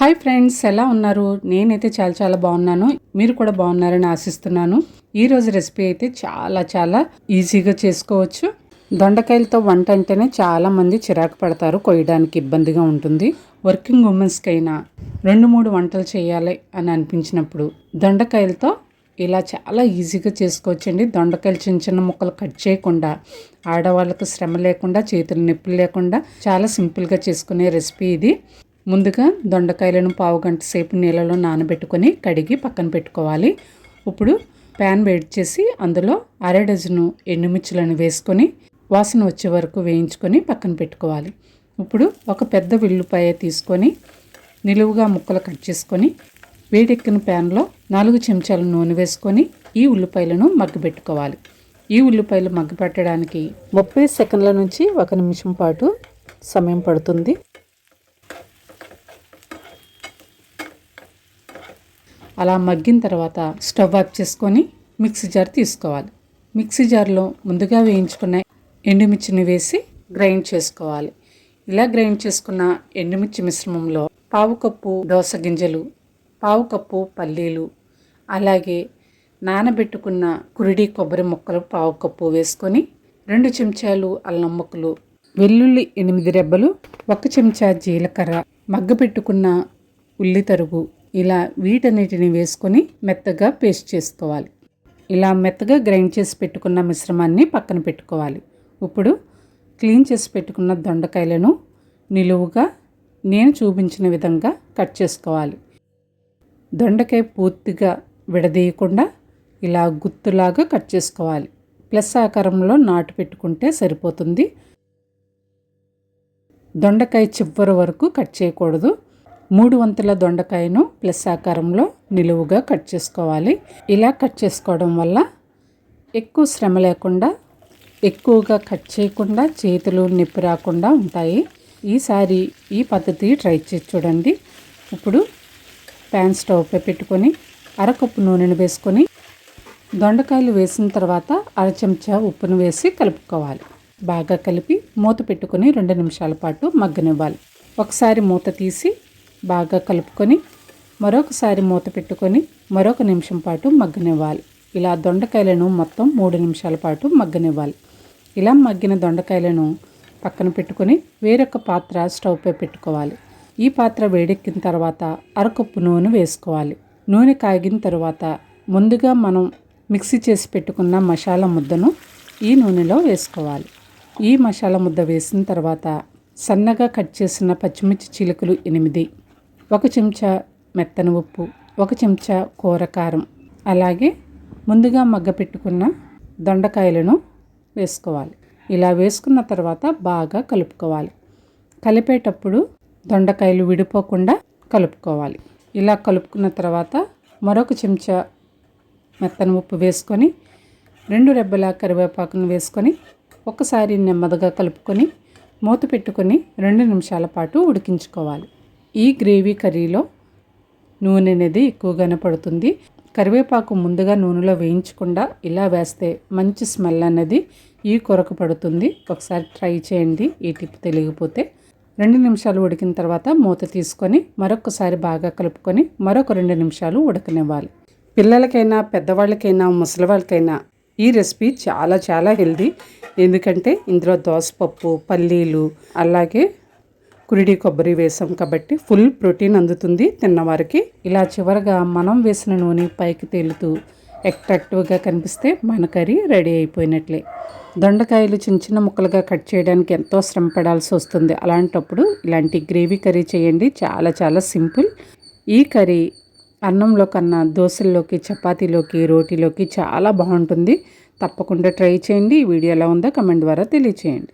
Hi friends ఎలా ఉన్నారు? నేనైతే చాలా చాలా బాగున్నాను. మీరు కూడా బాగున్నారని ఆశిస్తున్నాను. ఈరోజు రెసిపీ అయితే చాలా చాలా ఈజీగా చేసుకోవచ్చు. దొండకాయలతో వంట అంటేనే చాలామంది చిరాకు పడతారు కొయ్యడానికి ఇబ్బందిగా ఉంటుంది. వర్కింగ్ ఉమెన్స్కైనా రెండు మూడు వంటలు చేయాలి అని అనిపించినప్పుడు దొండకాయలతో ఇలా చాలా ఈజీగా చేసుకోవచ్చండి. దొండకాయలు చిన్న చిన్న ముక్కలు కట్ చేయకుండా ఆడవాళ్ళకు శ్రమ లేకుండా చేతులు నొప్పులు లేకుండా చాలా సింపుల్గా చేసుకునే రెసిపీ ఇది. ముందుగా దొండకాయలను పావు గంట సేపు నీళ్ళలో నానబెట్టుకొని కడిగి పక్కన పెట్టుకోవాలి. ఇప్పుడు ప్యాన్ వేడి చేసి అందులో అర డజను ఎండుమిర్చులను వేసుకొని వాసన వచ్చే వరకు వేయించుకొని పక్కన పెట్టుకోవాలి. ఇప్పుడు ఒక పెద్ద ఉల్లిపాయ తీసుకొని నిలువుగా ముక్కలు కట్ చేసుకొని వేడెక్కిన ప్యాన్లో నాలుగు చెంచాల నూనె వేసుకొని ఈ ఉల్లిపాయలను మగ్గబెట్టుకోవాలి. ఈ ఉల్లిపాయలు మగ్గపెట్టడానికి ముప్పై సెకండ్ల నుంచి ఒక నిమిషం పాటు సమయం పడుతుంది. అలా మగ్గిన తర్వాత స్టవ్ ఆఫ్ చేసుకొని మిక్సీ జార్ తీసుకోవాలి. మిక్సీ జార్లో ముందుగా వేయించుకున్న ఎండుమిర్చిని వేసి గ్రైండ్ చేసుకోవాలి. ఇలా గ్రైండ్ చేసుకున్న ఎండుమిర్చి మిశ్రమంలో పావు కప్పు దోస గింజలు పావు కప్పు పల్లీలు అలాగే నానబెట్టుకున్న కురిడి కొబ్బరి ముక్కలు పావు కప్పు వేసుకొని రెండు చెంచాలు అల్లం ముక్కలు వెల్లుల్లి ఎనిమిది రెబ్బలు ఒక చెంచా జీలకర్ర మగ్గపెట్టుకున్న ఉల్లి తరుగు ఇలా వీటన్నిటిని వేసుకొని మెత్తగా పేస్ట్ చేసుకోవాలి. ఇలా మెత్తగా గ్రైండ్ చేసి పెట్టుకున్న మిశ్రమాన్ని పక్కన పెట్టుకోవాలి. ఇప్పుడు క్లీన్ చేసి పెట్టుకున్న దొండకాయలను నిలువుగా నేను చూపించిన విధంగా కట్ చేసుకోవాలి. దొండకాయ పూర్తిగా విడదీయకుండా ఇలా గుత్తులాగా కట్ చేసుకోవాలి. ప్లస్ ఆకారంలో నాటు పెట్టుకుంటే సరిపోతుంది. దొండకాయ చివరి వరకు కట్ చేయకూడదు. మూడు వంతుల దొండకాయను ప్లస్ ఆకారంలో నిలువుగా కట్ చేసుకోవాలి. ఇలా కట్ చేసుకోవడం వల్ల ఎక్కువ శ్రమ లేకుండా ఎక్కువగా కట్ చేయకుండా చేతులు నొప్పి రాకుండా ఉంటాయి. ఈసారి ఈ పద్ధతి ట్రై చేసి చూడండి. ఇప్పుడు ప్యాన్ స్టవ్పై పెట్టుకొని అరకప్పు నూనెను వేసుకొని దొండకాయలు వేసిన తర్వాత అర చెంచా ఉప్పును వేసి కలుపుకోవాలి. బాగా కలిపి మూత పెట్టుకొని రెండు నిమిషాల పాటు మగ్గనివ్వాలి. ఒకసారి మూత తీసి బాగా కలుపుకొని మరొకసారి మూత పెట్టుకొని మరొక నిమిషం పాటు మగ్గనివ్వాలి. ఇలా దొండకాయలను మొత్తం మూడు నిమిషాల పాటు మగ్గనివ్వాలి. ఇలా మగ్గిన దొండకాయలను పక్కన పెట్టుకొని వేరొక పాత్ర స్టవ్పై పెట్టుకోవాలి. ఈ పాత్ర వేడెక్కిన తర్వాత అరకప్పు నూనె వేసుకోవాలి. నూనె కాగిన తర్వాత ముందుగా మనం మిక్సీ చేసి పెట్టుకున్న మసాలా ముద్దను ఈ నూనెలో వేసుకోవాలి. ఈ మసాలా ముద్ద వేసిన తర్వాత సన్నగా కట్ చేసిన పచ్చిమిర్చి చిలుకలు ఎనిమిది ఒక చెంచా మెత్తని ఉప్పు ఒక చెంచా కూర కారం. అలాగే ముందుగా మగ్గ పెట్టుకున్న దొండకాయలను వేసుకోవాలి. ఇలా వేసుకున్న తర్వాత బాగా కలుపుకోవాలి. కలిపేటప్పుడు దొండకాయలు విడిపోకుండా కలుపుకోవాలి. ఇలా కలుపుకున్న తర్వాత మరొక చెంచా మెత్తని ఉప్పు వేసుకొని రెండు రెబ్బల కరివేపాకును వేసుకొని ఒకసారి నెమ్మదిగా కలుపుకొని మూత పెట్టుకొని రెండు నిమిషాల పాటు ఉడికించుకోవాలి. ఈ గ్రేవీ కర్రీలో నూనె అనేది ఎక్కువగానే పడుతుంది. కరివేపాకు ముందుగా నూనెలో వేయించకుండా ఇలా వేస్తే మంచి స్మెల్ అనేది ఈ కొరకు పడుతుంది. ఒకసారి ట్రై చేయండి. ఈ టిప్ తెలియకపోతే రెండు నిమిషాలు ఉడికిన తర్వాత మూత తీసుకొని మరొకసారి బాగా కలుపుకొని మరొక రెండు నిమిషాలు ఉడకనివ్వాలి. పిల్లలకైనా పెద్దవాళ్ళకైనా ముసలి వాళ్ళకైనా ఈ రెసిపీ చాలా చాలా హెల్దీ. ఎందుకంటే ఇందులో దోసపప్పు పల్లీలు అలాగే కురిడి కొబ్బరి వేసాం కాబట్టి ఫుల్ ప్రోటీన్ అందుతుంది తిన్నవారికి. ఇలా చివరగా మనం వేసిన నూనె పైకి తేలుతూ అట్రాక్టివ్గా కనిపిస్తే మన కర్రీ రెడీ అయిపోయినట్లే. దొండకాయలు చిన్న చిన్న ముక్కలుగా కట్ చేయడానికి ఎంతో శ్రమ పడాల్సి వస్తుంది. అలాంటప్పుడు ఇలాంటి గ్రేవీ కర్రీ చేయండి. చాలా చాలా సింపుల్. ఈ కర్రీ అన్నంలో కన్నా దోశల్లోకి చపాతీలోకి రోటీలోకి చాలా బాగుంటుంది. తప్పకుండా ట్రై చేయండి. ఈ వీడియో ఎలా ఉందో కమెంట్ ద్వారా తెలియచేయండి.